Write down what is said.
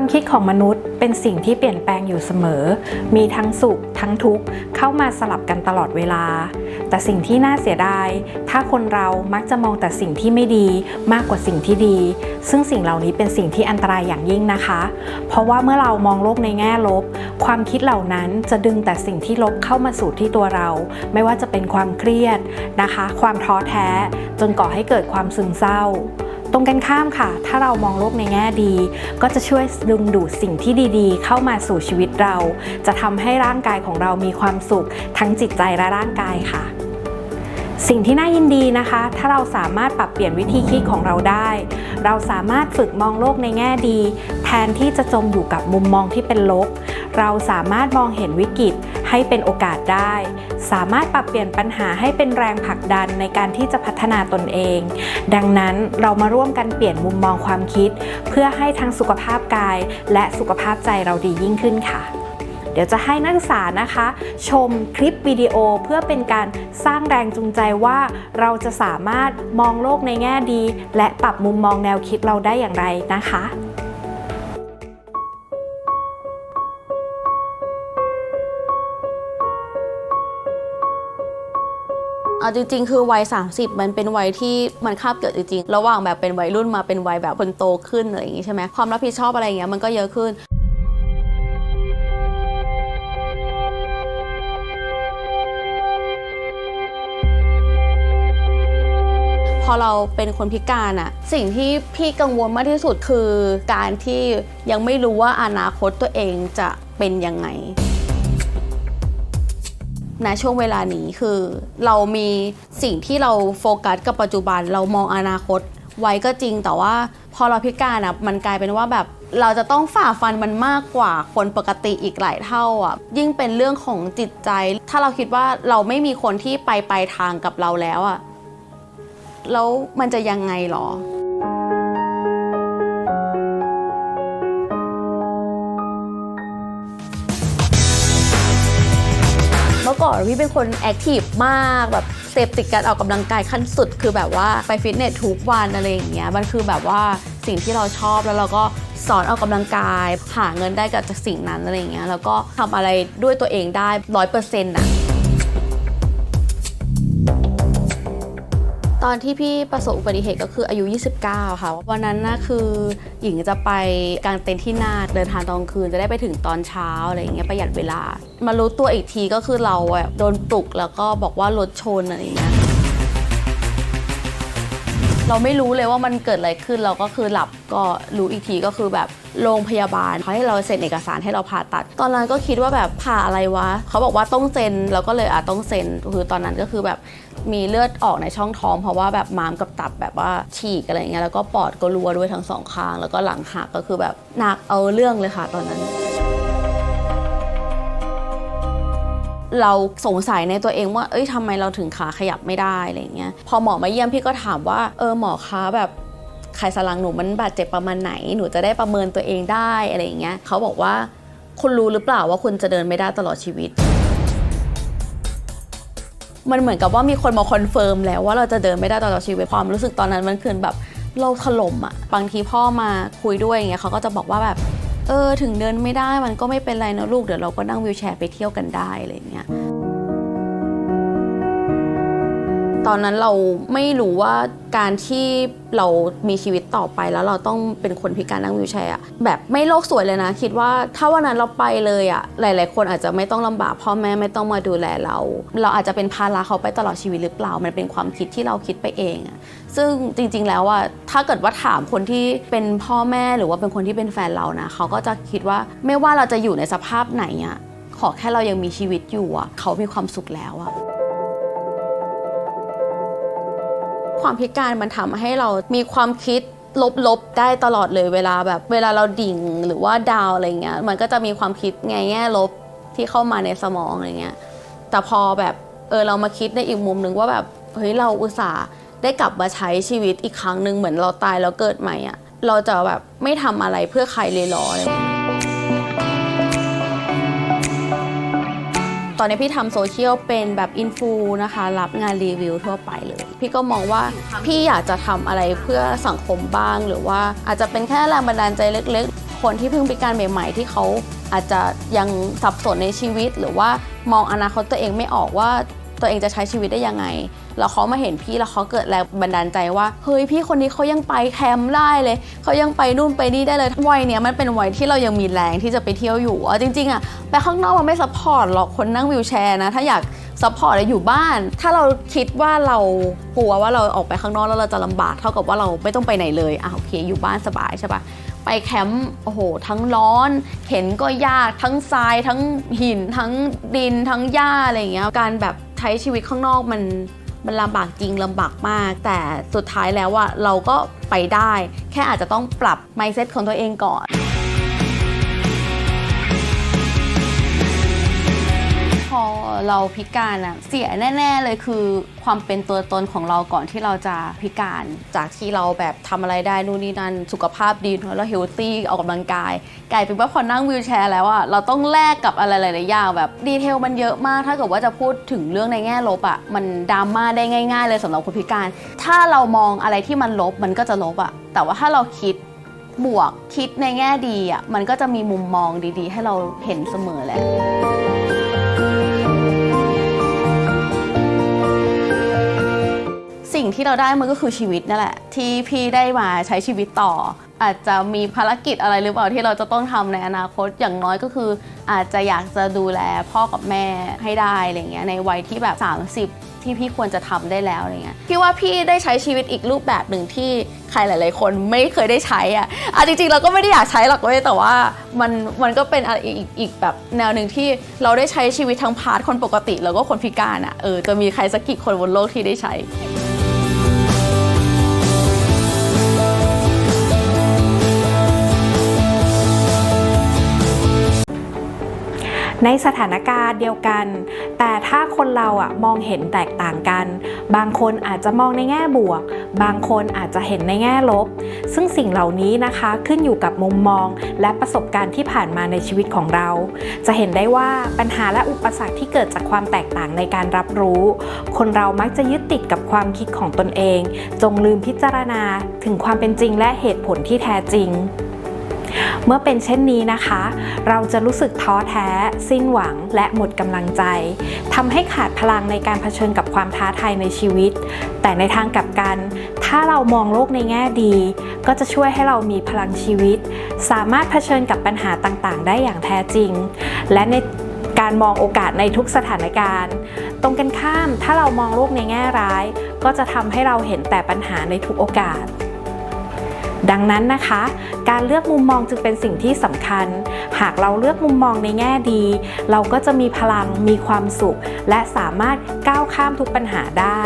ความคิดของมนุษย์เป็นสิ่งที่เปลี่ยนแปลงอยู่เสมอ มีทั้งสุขทั้งทุกข์เข้ามาสลับกันตลอดเวลา แต่สิ่งที่น่าเสียดาย ถ้าคนเรามักจะมองแต่สิ่งที่ไม่ดีมากกว่าสิ่งที่ดี ซึ่งสิ่งเหล่านี้เป็นสิ่งที่อันตรายอย่างยิ่งนะคะ เพราะว่าเมื่อเรามองโลกในแง่ลบ ความคิดเหล่านั้นจะดึงแต่สิ่งที่ลบเข้ามาสู่ที่ตัวเรา ไม่ว่าจะเป็นความเครียดนะคะ ความท้อแท้ จนก่อให้เกิดความซึมเศร้า ตรงกันข้ามค่ะ ถ้าเรามองโลกในแง่ดี ก็จะช่วยดึงดูดสิ่งที่ดีๆ เข้ามาสู่ชีวิตเรา จะทำให้ร่างกายของเรามีความสุข ทั้งจิตใจและร่างกายค่ะ สิ่งที่น่ายินดีนะคะ ถ้าเราสามารถปรับเปลี่ยนวิธีคิดของเราได้ เราสามารถฝึกมองโลกในแง่ดี แทนที่จะจมอยู่กับมุมมองที่เป็นลบ เราสามารถมองเห็นวิกฤตให้เป็นโอกาสได้ สามารถปรับเปลี่ยนปัญหาให้เป็นแรงผลักดันในการที่จะพัฒนาตนเอง ดังนั้นเรามาร่วมกันเปลี่ยนมุมมองความคิด เพื่อให้ทั้งสุขภาพกาย และสุขภาพใจเราดียิ่งขึ้นค่ะ เดี๋ยวจะให้นักศึกษานะคะ ชมคลิปวิดีโอเพื่อเป็นการสร้างแรงจูงใจว่าเราจะสามารถมองโลกในแง่ดี และปรับมุมมองแนวคิดเราได้อย่างไรนะคะเอาจริงๆ คือวัย 30 มันเป็นวัยที่มันคาบเกิดจริงๆ ระหว่างแบบเป็นวัยรุ่นมาเป็นวัยแบบคนโตขึ้นอะไรอย่างงี้ใช่ไหมความรับผิดชอบอะไรเงี้ยมันก็เยอะขึ้น อเราเป็นคนพิการอะสิ่งที่พี่กังวลมากที่สุดคือ การที่ยังไม่รู้ว่าอนาคตตัวเองจะเป็นยังไงณช่วงเวลานี้คือ เรามีสิ่งที่เราโฟกัสกับปัจจุบัน เรามองอนาคตไว้ก็จริง แต่ว่าพอเราพิการอะมันกลายเป็นว่าแบบเราจะต้องฝ่าฟันมันมากกว่าคนปกติอีกหลายเท่าอะยิ่งเป็นเรื่องของจิตใจ ถ้าเราคิดว่าเราไม่มีคนที่ไปไปลายทางกับเราแล้วอะ แล้วมันจะยังไงหรอเมื่อก่อนพี่เป็นคนแอคทีฟมากแบบเสพติดการออกกำลังกายขั้นสุด คือแบบว่าไปฟิตเนสทุกวันอะไรอย่างเงี้ยมันคือแบบว่าสิ่งที่เราชอบแล้วเราก็สอนออกกำลังกาย หาเงินได้กับจากสิ่งนั้นอะไรอย่างเงี้ยแล้วก็ทำอะไรด้วยตัวเองได้ร้อยเปอร์เซ็นต์อะ ตอนที่พี่ประสบอุบัติเหตุก็คืออายุ 29 ค่ะ วันนั้นนะคือหญิงจะไปกางเต็นท์ที่นาดเดินทางตอนคืนจะได้ไปถึงตอนเช้าอะไรอย่างเงี้ยประหยัดเวลา มารู้ตัวอีกทีก็คือเราอะโดนปลุกแล้วก็บอกว่ารถชนอะไรอย่างเงี้ยเราไม่รู้เลยว่ามันเกิดอะไรขึ้นเราก็คือหลับก็รู้อีกทีก็คือแบบโรงพยาบาลเขาให้เราเซ็นเอกสารให้เราผ่าตัด ตอนนั้นก็คิดว่าแบบผ่าอะไรวะเขาบอกว่าต้องเซ็นเราก็เลยอะต้องเซ็นคือตอนนั้นก็คือแบบ มีเลือดออกในช่องท้อง เพราะว่าแบบม้ามกับตับแบบว่าฉีกอะไรเงี้ยแล้วก็ปอดก็รัวด้วยทั้งสองข้าง แล้วก็หลังหักก็คือแบบหนักเอาเรื่องเลยค่ะตอนนั้น เราสงสัยในตัวเองว่า เอ้ยทำไมเราถึงขาขยับไม่ได้อะไรเงี้ยพอหมอมาเยี่ยมพี่ก็ถามว่าเออหมอคะแบบไขสันหลังหนูมันบาดเจ็บประมาณไหนหนูจะได้ประเมินตัวเองได้อะไรอย่างเงี้ยเขาบอกว่าคุณรู้หรือเปล่าว่าคุณจะเดินไม่ได้ตลอดชีวิต มันเหมือนกับว่ามีคนมาคอนเฟิร์มแล้วว่าเราจะเดินไม่ได้ตลอดชีวิตความรู้สึกตอนนั้นมันคือแบบเราถล่มอะบางทีพ่อมาคุยด้วยอย่างเงี้ยเขาก็จะบอกว่าแบบเออถึงเดินไม่ได้มันก็ไม่เป็นไรนะลูกเดี๋ยวเราก็นั่งวิวแชร์ไปเที่ยวกันได้อะไรเงี้ย อนนั้นเราไม่รู้ว่าการที่เรามีชีวิตต่อไปแล้วเราต้องเป็นคนพิการนั่งวิวแชร์อะแบบไม่โลกสวยเลยนะ คิดว่าถ้าวันนั้นเราไปเลยอะหลาย ๆ คนอาจจะไม่ต้องลำบากพ่อแม่ไม่ต้องมาดูแลเรา เราอาจจะเป็นภาระเขาไปตลอดชีวิตหรือเปล่า มันเป็นความคิดที่เราคิดไปเองอะซึ่งจริง ๆ แล้วอะถ้าเกิดว่าถามคนที่เป็นพ่อแม่หรือว่าเป็นคนที่เป็นแฟนเรานะเขาก็จะคิดว่าไม่ว่าเราจะอยู่ในสภาพไหนอะขอแค่เรายังมีชีวิตอยู่อะเขามีความสุขแล้วอะ ความพิการมันทำให้เรามีความคิดลบๆได้ตลอดเลยเวลาแบบเวลาเราดิ่งหรือว่าดาวอะไรเงี้ยมันก็จะมีความคิดไงแง่ลบที่เข้ามาในสมองอะไรเงี้ยแต่พอแบบเออเรามาคิดในอีกมุมหนึ่งว่าแบบเฮ้ยเราอุตส่าห์ได้กลับมาใช้ชีวิตอีกครั้งหนึ่งเหมือนเราตายแล้วเกิดใหม่อะเราจะแบบไม่ทำอะไรเพื่อใครเลยหรออะไรเงี้ย ตอนนี้พี่ทำโซเชียลเป็นแบบอินฟูนะคะ รับงานรีวิวทั่วไปเลย พี่ก็มองว่าพี่อยากจะทำอะไรเพื่อสังคมบ้าง หรือว่าอาจจะเป็นแค่แรงบันดาลใจเล็ก ๆ คนที่เพิ่งพิการใหม่ ๆ ที่เขาอาจจะยังสับสนในชีวิต หรือว่ามองอนาคตตัวเองไม่ออกว่า ตัวเองจะใช้ชีวิตได้ยังไง แล้วเขามาเห็นพี่แล้วเขาเกิดแรงบันดาลใจว่า เฮ้ยพี่คนนี้เขายังไปแคมป์ได้เลย เขายังไปนู่นไปนี่ได้เลย วัยเนี้ยมันเป็นวัยที่เรายังมีแรงที่จะไปเที่ยวอยู่อะจริงๆอะไปข้างนอกมันไม่ซัพพอร์ตหรอกคนนั่งวิวแชร์นะ ถ้าอยากซัพพอร์ตอยู่บ้าน ถ้าเราคิดว่าเรากลัวว่าเราออกไปข้างนอกแล้วเราจะลำบากเท่ากับว่าเราไม่ต้องไปไหนเลยอะโอเค อยู่บ้านสบายใช่ปะไปแคมป์โอ้โห ทั้งร้อนเห็นก็ยากทั้งทราย ทั้งหิน ทั้งดินทั้งหญ้าอะไรอย่างเงี้ยการแบบ ใช้ชีวิตข้างนอกมันมันลำบากจริงลำบากมาก แต่สุดท้ายแล้วว่าเราก็ไปได้ แค่อาจจะต้องปรับ mindset ของตัวเองก่อน เราพิการอะเสียแน่ ๆ เลยคือความเป็นตัวตนของเราก่อนที่เราจะพิการ จากที่เราแบบทำอะไรได้นู่นนี่นั่นสุขภาพดีแล้วเฮลตี้ออกกำลังกาย กลายเป็นว่าพอนั่งวิวแชร์แล้วอะเราต้องแลกกับอะไรหลายๆอย่างแบบดีเทลมันเยอะมากถ้าเกิดว่าจะพูดถึงเรื่องในแง่ลบอะมันดราม่าได้ง่าย ๆ เลยสำหรับคนพิการ ถ้าเรามองอะไรที่มันลบมันก็จะลบอะแต่ว่าถ้าเราคิดบวกคิดในแง่ดีอะมันก็จะมีมุมมองดีๆ ให้เราเห็นเสมอแหละ สิ่งที่เราได้มันก็คือชีวิตนั่นแหละ ที่พี่ได้มาใช้ชีวิตต่อ อาจจะมีภารกิจอะไรหรือเปล่าที่เราจะต้องทำในอนาคตอย่างน้อยก็คือ อาจจะอยากจะดูแลพ่อกับแม่ให้ได้อะไรเงี้ยในวัยที่แบบ 30 ที่พี่ควรจะทำได้แล้วอะไรเงี้ยพี่ว่าพี่ได้ใช้ชีวิตอีกรูปแบบหนึ่งที่ใครหลาย ๆ คนไม่เคยได้ใช้อะอะจริงๆเราก็ไม่ได้อยากใช้หรอกเว้ยแต่ว่ามันมันก็เป็นอะไรอีกอีกอีกแบบแนวหนึ่งที่เราได้ใช้ชีวิตทั้งพาร์ทคนปกติ แล้วก็คนพิการอะเออจะมีใครสักกี่คนบนโลกที่ได้ใช้ ในสถานการณ์เดียวกัน แต่ถ้าคนเราอะมองเห็นแตกต่างกัน บางคนอาจจะมองในแง่บวก บางคนอาจจะเห็นในแง่ลบ ซึ่งสิ่งเหล่านี้นะคะขึ้นอยู่กับมุมมอง และประสบการณ์ที่ผ่านมาในชีวิตของเรา จะเห็นได้ว่าปัญหาและอุปสรรคที่เกิดจากความแตกต่างในการรับรู้ คนเรามักจะยึดติดกับความคิดของตนเอง จงลืมพิจารณาถึงความเป็นจริงและเหตุผลที่แท้จริง เมื่อเป็นเช่นนี้นะคะ เราจะรู้สึกท้อแท้ สิ้นหวังและหมดกำลังใจทำให้ขาดพลังในการเผชิญกับความท้าทายในชีวิต แต่ในทางกลับกัน ถ้าเรามองโลกในแง่ดี ก็จะช่วยให้เรามีพลังชีวิต สามารถเผชิญกับปัญหาต่างๆ ได้อย่างแท้จริง และในการมองโอกาสในทุกสถานการณ์ ตรงกันข้ามถ้าเรามองโลกในแง่ร้าย ก็จะทำให้เราเห็นแต่ปัญหาในทุกโอกาส ดังนั้นนะคะ การเลือกมุมมองจึงเป็นสิ่งที่สำคัญ หากเราเลือกมุมมองในแง่ดี เราก็จะมีพลังมีความสุข และสามารถก้าวข้ามทุกปัญหาได้